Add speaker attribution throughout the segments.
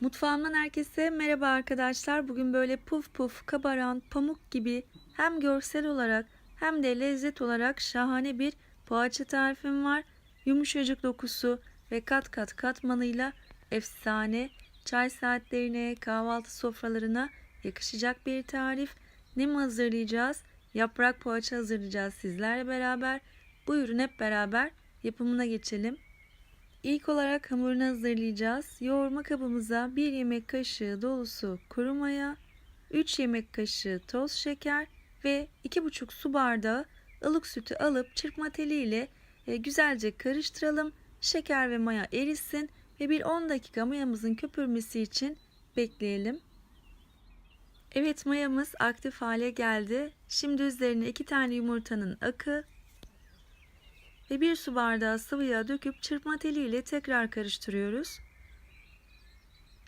Speaker 1: Mutfağımdan herkese merhaba arkadaşlar. Bugün böyle puf puf kabaran pamuk gibi hem görsel olarak hem de lezzet olarak şahane bir poğaça tarifim var. Yumuşacık dokusu ve kat kat katmanıyla efsane çay saatlerine, kahvaltı sofralarına yakışacak bir tarif. Ne mi hazırlayacağız? Yaprak poğaça hazırlayacağız sizlerle beraber. Buyurun hep beraber yapımına geçelim. İlk olarak hamurunu hazırlayacağız. Yoğurma kabımıza 1 yemek kaşığı dolusu kuru maya, 3 yemek kaşığı toz şeker ve 2,5 su bardağı ılık sütü alıp çırpma teliyle e, güzelce karıştıralım. Şeker ve maya erisin ve bir 10 dakika mayamızın köpürmesi için bekleyelim. Evet mayamız aktif hale geldi. Şimdi üzerine 2 tane yumurtanın akı, ve bir su bardağı sıvı yağ döküp çırpma teliyle tekrar karıştırıyoruz.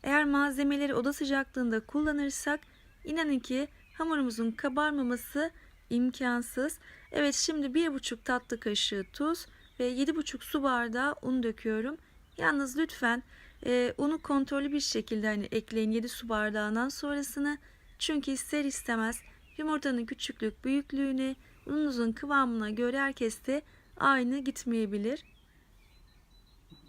Speaker 1: Eğer malzemeleri oda sıcaklığında kullanırsak inanın ki hamurumuzun kabarmaması imkansız. Evet şimdi 1,5 tatlı kaşığı tuz ve 7,5 su bardağı un döküyorum. Yalnız lütfen e, unu kontrollü bir şekilde hani ekleyin 7 su bardağından sonrasını. Çünkü ister istemez yumurtanın küçüklük büyüklüğüne ununuzun kıvamına göre herkes de aynı gitmeyebilir.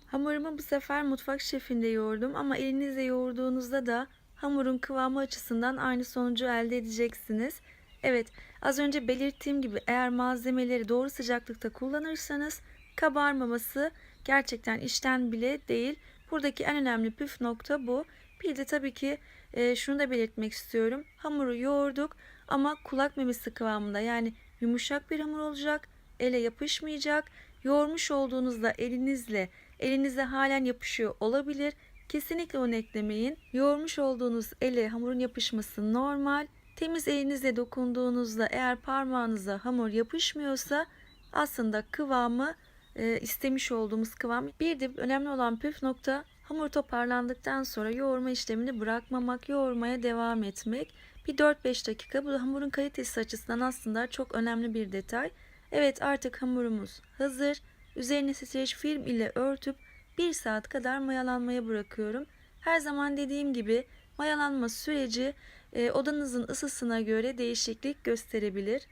Speaker 1: Hamurumu bu sefer mutfak şefinde yoğurdum ama elinizle yoğurduğunuzda da hamurun kıvamı açısından aynı sonucu elde edeceksiniz. Evet az önce belirttiğim gibi eğer malzemeleri doğru sıcaklıkta kullanırsanız kabarmaması gerçekten işten bile değil. Buradaki en önemli püf nokta bu. Bir de tabii ki e, şunu da belirtmek istiyorum. Hamuru yoğurduk ama kulak memesi kıvamında yani yumuşak bir hamur olacak ele yapışmayacak. Yoğurmuş olduğunuzda elinizle elinize halen yapışıyor olabilir. Kesinlikle onu eklemeyin. Yoğurmuş olduğunuz ele hamurun yapışması normal. Temiz elinizle dokunduğunuzda eğer parmağınıza hamur yapışmıyorsa aslında kıvamı e, istemiş olduğumuz kıvam. Bir de önemli olan püf nokta hamur toparlandıktan sonra yoğurma işlemini bırakmamak, yoğurmaya devam etmek. Bir 4-5 dakika bu hamurun kalitesi açısından aslında çok önemli bir detay. Evet artık hamurumuz hazır. Üzerine streç film ile örtüp 1 saat kadar mayalanmaya bırakıyorum. Her zaman dediğim gibi mayalanma süreci e, odanızın ısısına göre değişiklik gösterebilir.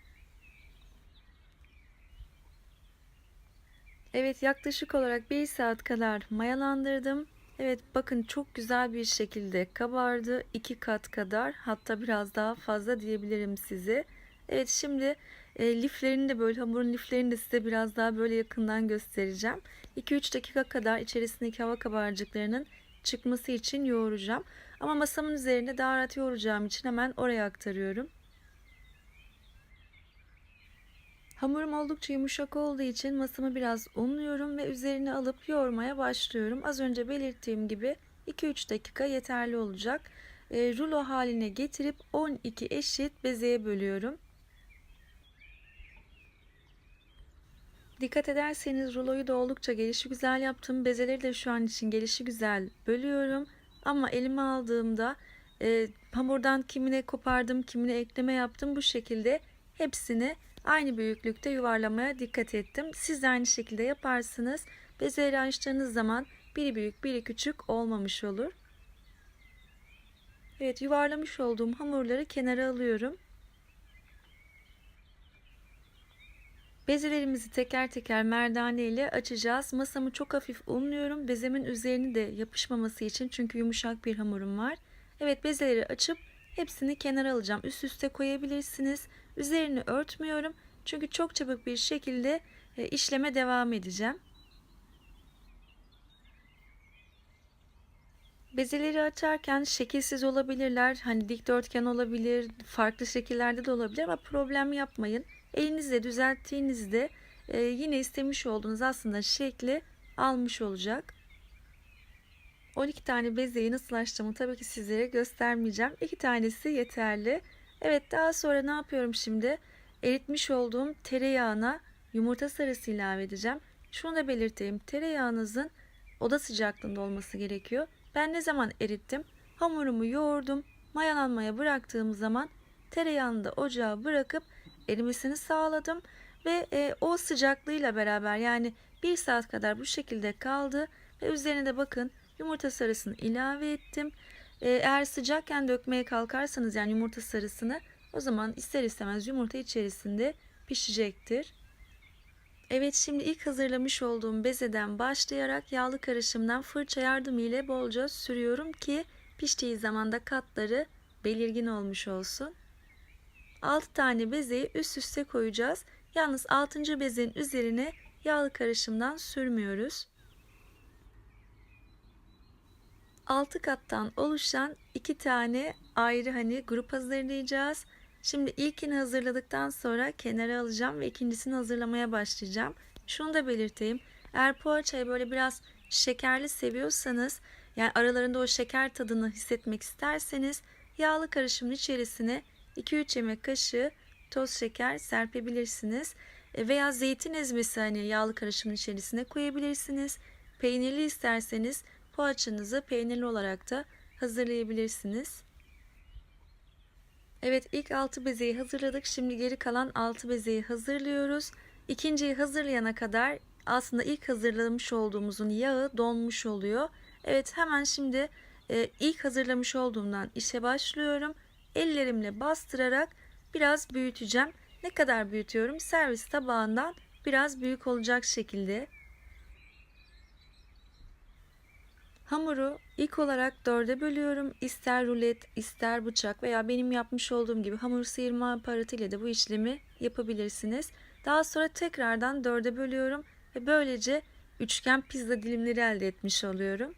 Speaker 1: Evet yaklaşık olarak 1 saat kadar mayalandırdım. Evet bakın çok güzel bir şekilde kabardı. 2 kat kadar hatta biraz daha fazla diyebilirim size. Evet şimdi e, liflerini de böyle hamurun liflerini de size biraz daha böyle yakından göstereceğim. 2-3 dakika kadar içerisindeki hava kabarcıklarının çıkması için yoğuracağım. Ama masamın üzerinde daha rahat yoğuracağım için hemen oraya aktarıyorum. Hamurum oldukça yumuşak olduğu için masamı biraz unluyorum ve üzerine alıp yoğurmaya başlıyorum. Az önce belirttiğim gibi 2-3 dakika yeterli olacak. E, rulo haline getirip 12 eşit bezeye bölüyorum. Dikkat ederseniz ruloyu da oldukça gelişi güzel yaptım. Bezeleri de şu an için gelişi güzel bölüyorum. Ama elime aldığımda e, hamurdan kimine kopardım, kimine ekleme yaptım. Bu şekilde hepsini aynı büyüklükte yuvarlamaya dikkat ettim. Siz de aynı şekilde yaparsınız. Bezeleri açtığınız zaman biri büyük biri küçük olmamış olur. Evet yuvarlamış olduğum hamurları kenara alıyorum. Bezelerimizi teker teker merdane ile açacağız. Masamı çok hafif unluyorum. Bezemin üzerini de yapışmaması için çünkü yumuşak bir hamurum var. Evet bezeleri açıp hepsini kenara alacağım. Üst üste koyabilirsiniz. Üzerini örtmüyorum. Çünkü çok çabuk bir şekilde e, işleme devam edeceğim. Bezeleri açarken şekilsiz olabilirler. Hani dikdörtgen olabilir, farklı şekillerde de olabilir ama problem yapmayın. Elinizle düzelttiğinizde e, yine istemiş olduğunuz aslında şekli almış olacak. 12 tane bezeyi nasıl açtığımı tabii ki sizlere göstermeyeceğim. 2 tanesi yeterli. Evet daha sonra ne yapıyorum şimdi? Eritmiş olduğum tereyağına yumurta sarısı ilave edeceğim. Şunu da belirteyim. Tereyağınızın oda sıcaklığında olması gerekiyor. Ben ne zaman erittim? Hamurumu yoğurdum. Mayalanmaya bıraktığım zaman tereyağını da ocağa bırakıp erimesini sağladım ve e, o sıcaklığıyla beraber yani bir saat kadar bu şekilde kaldı ve üzerine de bakın yumurta sarısını ilave ettim. Ee, eğer sıcakken dökmeye kalkarsanız yani yumurta sarısını o zaman ister istemez yumurta içerisinde pişecektir. Evet şimdi ilk hazırlamış olduğum bezeden başlayarak yağlı karışımdan fırça yardımı ile bolca sürüyorum ki piştiği zaman da katları belirgin olmuş olsun. 6 tane bezeyi üst üste koyacağız. Yalnız 6. bezenin üzerine yağlı karışımdan sürmüyoruz. 6 kattan oluşan 2 tane ayrı hani grup hazırlayacağız. Şimdi ilkini hazırladıktan sonra kenara alacağım ve ikincisini hazırlamaya başlayacağım. Şunu da belirteyim. Eğer poğaçayı böyle biraz şekerli seviyorsanız yani aralarında o şeker tadını hissetmek isterseniz yağlı karışımın içerisine 2-3 yemek kaşığı toz şeker serpebilirsiniz. E, veya zeytin ezmesi hani yağlı karışımın içerisine koyabilirsiniz. Peynirli isterseniz poğaçanızı peynirli olarak da hazırlayabilirsiniz. Evet ilk 6 bezeyi hazırladık. Şimdi geri kalan 6 bezeyi hazırlıyoruz. İkinciyi hazırlayana kadar aslında ilk hazırlamış olduğumuzun yağı donmuş oluyor. Evet hemen şimdi e, ilk hazırlamış olduğumdan işe başlıyorum. Ellerimle bastırarak biraz büyüteceğim. Ne kadar büyütüyorum? Servis tabağından biraz büyük olacak şekilde. Hamuru ilk olarak dörde bölüyorum. İster rulet, ister bıçak veya benim yapmış olduğum gibi hamur sıyırma aparatı ile de bu işlemi yapabilirsiniz. Daha sonra tekrardan dörde bölüyorum ve böylece üçgen pizza dilimleri elde etmiş oluyorum.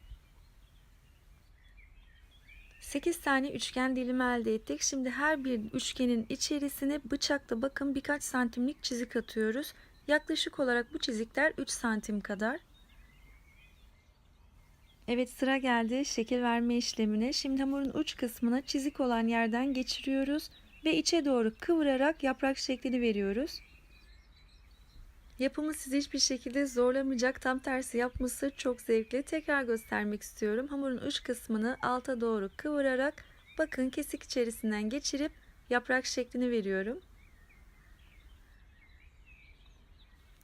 Speaker 1: 8 tane üçgen dilimi elde ettik. Şimdi her bir üçgenin içerisine bıçakla bakın birkaç santimlik çizik atıyoruz. Yaklaşık olarak bu çizikler 3 santim kadar. Evet sıra geldi şekil verme işlemine. Şimdi hamurun uç kısmına çizik olan yerden geçiriyoruz ve içe doğru kıvırarak yaprak şeklini veriyoruz. Yapımı sizi hiçbir şekilde zorlamayacak. Tam tersi yapması çok zevkli. Tekrar göstermek istiyorum. Hamurun uç kısmını alta doğru kıvırarak bakın kesik içerisinden geçirip yaprak şeklini veriyorum.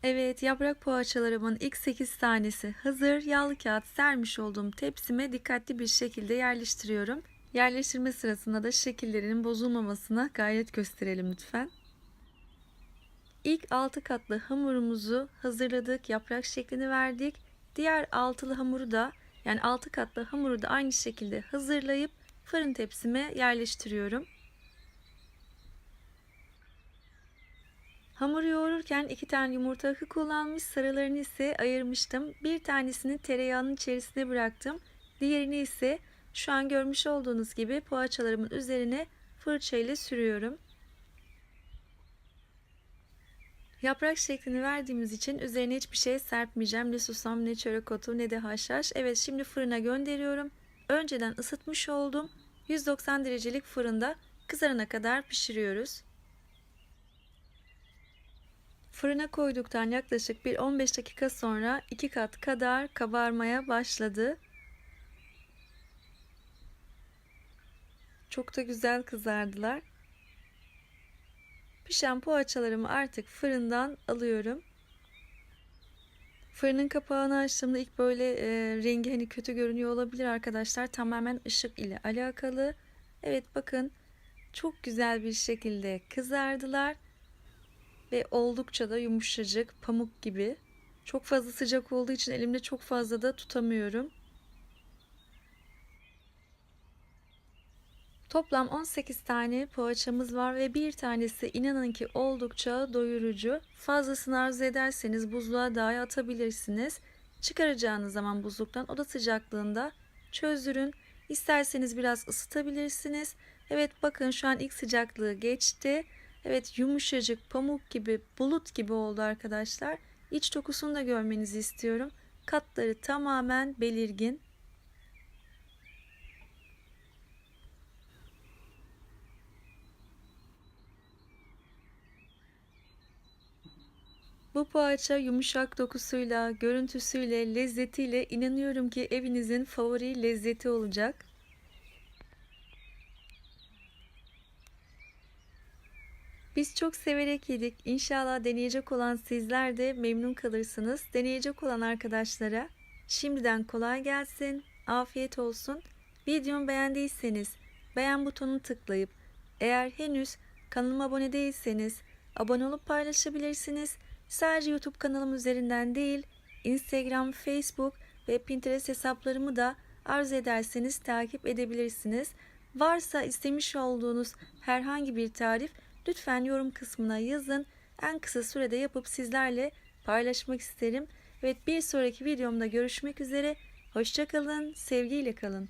Speaker 1: Evet yaprak poğaçalarımın ilk 8 tanesi hazır. Yağlı kağıt sermiş olduğum tepsime dikkatli bir şekilde yerleştiriyorum. Yerleştirme sırasında da şekillerinin bozulmamasına gayret gösterelim lütfen. İlk 6 katlı hamurumuzu hazırladık. Yaprak şeklini verdik. Diğer altılı hamuru da yani 6 katlı hamuru da aynı şekilde hazırlayıp fırın tepsime yerleştiriyorum. Hamuru yoğururken iki tane yumurta akı kullanmış, sarılarını ise ayırmıştım. Bir tanesini tereyağının içerisine bıraktım. Diğerini ise şu an görmüş olduğunuz gibi poğaçalarımın üzerine fırça ile sürüyorum. Yaprak şeklini verdiğimiz için üzerine hiçbir şey serpmeyeceğim. Ne susam ne çörek otu ne de haşhaş. Evet şimdi fırına gönderiyorum. Önceden ısıtmış olduğum 190 derecelik fırında kızarana kadar pişiriyoruz. Fırına koyduktan yaklaşık bir 15 dakika sonra 2 kat kadar kabarmaya başladı. Çok da güzel kızardılar. Pişen poğaçalarımı artık fırından alıyorum. Fırının kapağını açtığımda ilk böyle e, rengi hani kötü görünüyor olabilir arkadaşlar. Tamamen ışık ile alakalı. Evet bakın çok güzel bir şekilde kızardılar. Ve oldukça da yumuşacık pamuk gibi. Çok fazla sıcak olduğu için elimde çok fazla da tutamıyorum. Toplam 18 tane poğaçamız var ve bir tanesi inanın ki oldukça doyurucu. Fazlasını arzu ederseniz buzluğa dahi atabilirsiniz. Çıkaracağınız zaman buzluktan oda sıcaklığında çözdürün. İsterseniz biraz ısıtabilirsiniz. Evet bakın şu an ilk sıcaklığı geçti. Evet yumuşacık pamuk gibi bulut gibi oldu arkadaşlar. İç dokusunu da görmenizi istiyorum. Katları tamamen belirgin. Bu poğaça yumuşak dokusuyla, görüntüsüyle, lezzetiyle inanıyorum ki evinizin favori lezzeti olacak. Biz çok severek yedik. İnşallah deneyecek olan sizler de memnun kalırsınız. Deneyecek olan arkadaşlara şimdiden kolay gelsin. afiyet olsun. Videomu beğendiyseniz beğen butonunu tıklayıp eğer henüz kanalıma abone değilseniz abone olup paylaşabilirsiniz. Sadece YouTube kanalım üzerinden değil, Instagram, Facebook ve Pinterest hesaplarımı da arzu ederseniz takip edebilirsiniz. Varsa istemiş olduğunuz herhangi bir tarif lütfen yorum kısmına yazın. En kısa sürede yapıp sizlerle paylaşmak isterim. Evet bir sonraki videomda görüşmek üzere. Hoşçakalın, sevgiyle kalın.